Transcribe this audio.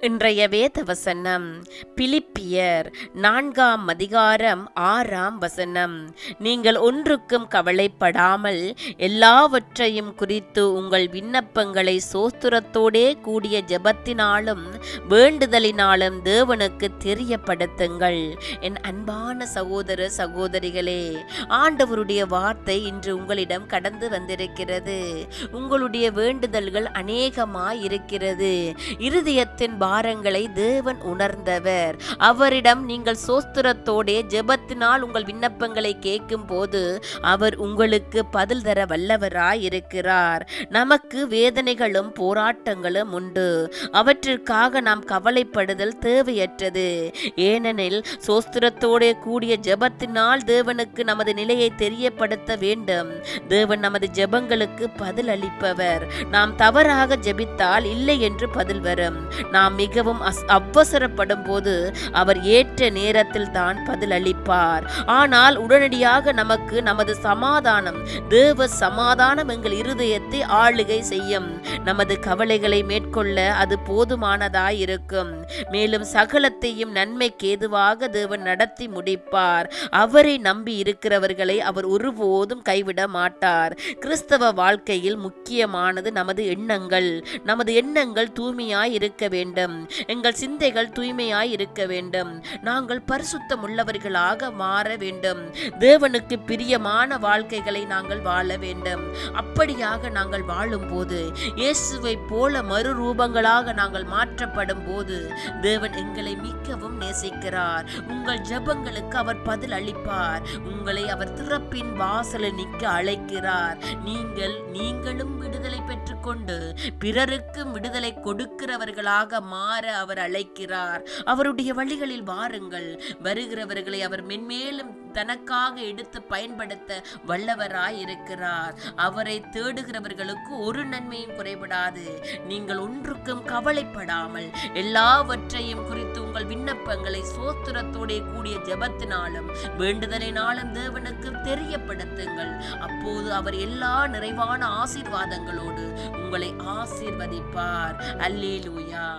இன்றைய வேத வசனம் பிலிப்பியர் நான்காம் அதிகாரம் ஆறாம் வசனம். நீங்கள் ஒன்றுக்கும் கவலைப்படாமல் எல்லாவற்றையும் குறித்து உங்கள் விண்ணப்பங்களை சோஸ்துரத்தோடே கூடிய ஜெபத்தினாலும் வேண்டுதலினாலும் தேவனுக்கு தெரியப்படுத்துங்கள். என் அன்பான சகோதர சகோதரிகளே ஆண்டவருடைய வார்த்தை இன்று உங்களிடம் கடந்து வந்திருக்கிறது. உங்களுடைய வேண்டுதல்கள் அநேகமாய் இருக்கிறது இருதயத்தின் பாரங்களை தேவன் உணர்ந்தவர். அவரிடம் நீங்கள் சோஸ்திரத்தோடே ஜெபத்தினால் உங்கள் விண்ணப்பங்களை கேட்கும் போது அவர் உங்களுக்கு பதில் தர வல்லவராய் இருக்கிறார் நமக்கு வேதனைகளும் போராட்டங்களும் உண்டு. அவற்றிற்காக நாம் கவலைப்படுதல் தேவையற்றது. ஏனெனில் சோஸ்திரத்தோடே கூடிய ஜெபத்தினால் தேவனுக்கு நமது நிலையை தெரியப்படுத்த வேண்டும். தேவன் நமது ஜெபங்களுக்கு பதில் அளிப்பவர். நாம் தவறாக ஜெபித்தால் இல்லை என்று பதில் வரும். நாம் மிகவும் அஸ் அவசரப்படும் போது அவர் ஏற்ற நேரத்தில் தான் பதிலளிப்பார். ஆனால் உடனடியாக நமக்கு நமது சமாதானம் தேவ சமாதானம் எங்கள் இருதயத்தை ஆளுகை செய்யும். நமது கவலைகளை மேற்கொள்ள அது போதுமானதாய் இருக்கும் மேலும் சகலத்தையும் நன்மைக்கு ஏதுவாக தேவன் நடத்தி முடிப்பார். அவரை நம்பி இருக்கிறவர்களை அவர் ஒருபோதும் கைவிட மாட்டார். கிறிஸ்தவ வாழ்க்கையில் முக்கியமானது நமது எண்ணங்கள். நமது எண்ணங்கள் தூய்மையாய் இருக்க வேண்டும். எங்கள் சிந்தைகள் தூய்மையாய் இருக்க இருக்க வேண்டும். நாங்கள் பரிசுத்தம் உள்ளவர்களாக மாற வேண்டும். தேவனுக்கு பிரியமான வாழ்க்கைகளை நாங்கள் வாழ வேண்டும். அப்படியாக நாங்கள் வாழும்போது இயேசுவை போல மறுரூபங்களாக நாங்கள் மாற்றப்படும் போது தேவன் எங்களை மிகவும் நேசிக்கிறார். உங்கள் ஜபங்களுக்கு அவர் பதில் அளிப்பார். உங்களை அவர் திறப்பின் வாசலில் நிற்க அழைக்கிறார். நீங்கள் நீங்களும் விடுதலை பெற்றுக்கொண்டு பிறருக்கும் விடுதலை கொடுக்கிறவர்களாக மாற அவர் அழைக்கிறார். அவருடைய வழிகளில் வாருங்கள். வருகிறவர்களை அவர் மென்மேலும் தனக்காக எடுத்து பயன்படுத்த வல்லவராயிருக்கிறார். அவரை தேடுகிறவர்களுக்கு ஒரு நன்மையும் குறைபடாது. நீங்கள் ஒன்றுக்கும் கவலைப்படாமல் எல்லாவற்றையும் குறித்து உங்கள் விண்ணப்பங்களை சோத்திரத்தோடே கூடிய ஜெபத்தினாலும் வேண்டுதலினாலும் தேவனுக்கு தெரியப்படுத்துங்கள். அப்போது அவர் எல்லா நிறைவான ஆசீர்வாதங்களோடு உங்களை ஆசீர்வதிப்பார். அல்லேலூயா.